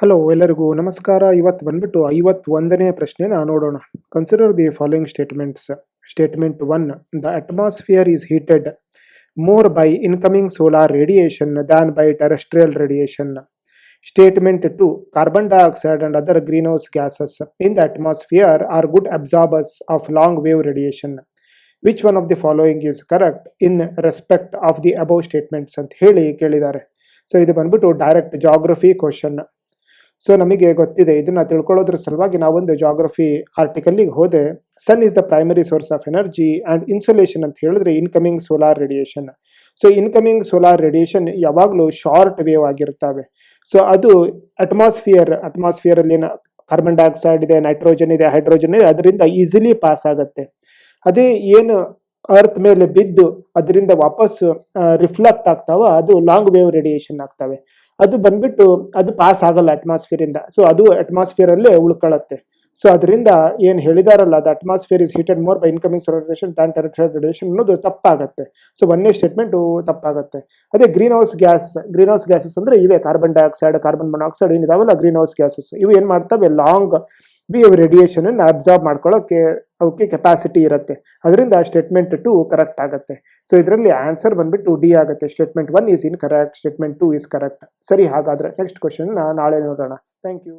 Hello ಎಲ್ಲರಿಗೂ ನಮಸ್ಕಾರ. ಇವತ್ತು ಬಂದ್ಬಿಟ್ಟು ಐವತ್ತೊಂದನೇ ಪ್ರಶ್ನೆನ ನೋಡೋಣ. Consider the following statements statement one the atmosphere is heated more by incoming solar radiation than by terrestrial radiation statement two carbon dioxide and other green house gases in the atmosphere are good absorbers of long wave radiation which one of the following is correct in respect of the above statements ಅಂತ ಹೇಳಿ ಕೇಳಿದ್ದಾರೆ. So ಇದು ಬಂದ್ಬಿಟ್ಟು direct geography question so ನಮಗೆ ಗೊತ್ತಿದೆ, ಇದನ್ನು ತಿಳ್ಕೊಳ್ಳೋದ್ರ ಸಲುವಾಗಿ ನಾವೊಂದು ಜಾಗ್ರಫಿ ಆರ್ಟಿಕಲ್ಲಿಗೆ ಹೋದೆ. Sun is the primary source of energy and insolation ಅಂತ ಹೇಳಿದ್ರೆ incoming solar radiation so incoming solar radiation ಯಾವಾಗಲೂ ಶಾರ್ಟ್ ವೇವ್ ಆಗಿರ್ತವೆ. ಸೊ ಅದು ಅಟ್ಮಾಸ್ಫಿಯರ್ ಅಟ್ಮಾಸ್ಫಿಯರ್ ಅಲ್ಲಿ ಕಾರ್ಬನ್ ಡೈಆಕ್ಸೈಡ್ ಇದೆ ನೈಟ್ರೋಜನ್ ಇದೆ ಹೈಡ್ರೋಜನ್ ಇದೆ, ಅದರಿಂದ ಈಸಿಲಿ ಪಾಸ್ ಆಗುತ್ತೆ. ಅದೇ ಏನು ಅರ್ತ್ ಮೇಲೆ ಬಿದ್ದು ಅದರಿಂದ ವಾಪಸ್ ರಿಫ್ಲೆಕ್ಟ್ ಆಗ್ತಾವ. ಅದು ಲಾಂಗ್ ವೇವ್ ರೇಡಿಯೇಷನ್ ಆಗ್ತವೆ. ಅದು ಬಂದ್ಬಿಟ್ಟು ಅದು ಪಾಸ್ ಆಗಲ್ಲ ಅಟ್ಮಾಸ್ಫಿಯರ್ ಇಂದ. ಸೊ ಅದು ಅಟ್ಮಾಸ್ಫಿಯರ್ ಅಲ್ಲೇ ಉಳ್ಕೊಳ್ಳುತ್ತೆ. ಸೊ ಅದರಿಂದ ಏನು ಹೇಳಿದಾರಲ್ಲ, ಅದು atmosphere is heated more by incoming solar radiation than radiation ಅನ್ನೋದು ತಪ್ಪಾಗುತ್ತೆ. ಸೊ ಒಂದೇ ಸ್ಟೇಟ್ಮೆಂಟು ತಪ್ಪಾಗುತ್ತೆ. ಅದೇ green house gas green house gases ಅಂದ್ರೆ ಇವೆ. ಕಾರ್ಬನ್ ಡೈಆಕ್ಸೈಡ್ ಕಾರ್ಬನ್ ಮೊನಾಕ್ಸೈಡ್ ಏನಿದಾವಲ್ಲ ಗ್ರೀನ್ ಹೌಸ್ ಗ್ಯಾಸಸ್ ಇವು ಏನು ಮಾಡ್ತವೆ? ಲಾಂಗ್ ವಿ ರೇಡಿಯೇಷನ್ ಅನ್ನು ಅಬ್ಸಾರ್ಬ್ ಮಾಡ್ಕೊಳ್ಳೋಕೆ ಅವಕ್ಕೆ ಕೆಪಾಸಿಟಿ ಇರುತ್ತೆ. ಅದರಿಂದ ಸ್ಟೇಟ್ಮೆಂಟ್ ಟು ಕರೆಕ್ಟ್ ಆಗುತ್ತೆ. ಸೊ ಇದರಲ್ಲಿ ಆನ್ಸರ್ ಬಂದ್ಬಿಟ್ಟು ಡಿ ಆಗುತ್ತೆ. Statement one is incorrect statement two is correct ಸರಿ, ಹಾಗಾದ್ರೆ ನೆಕ್ಸ್ಟ್ ಕ್ವಶನ್ ನಾಳೆ ನೋಡೋಣ. Thank you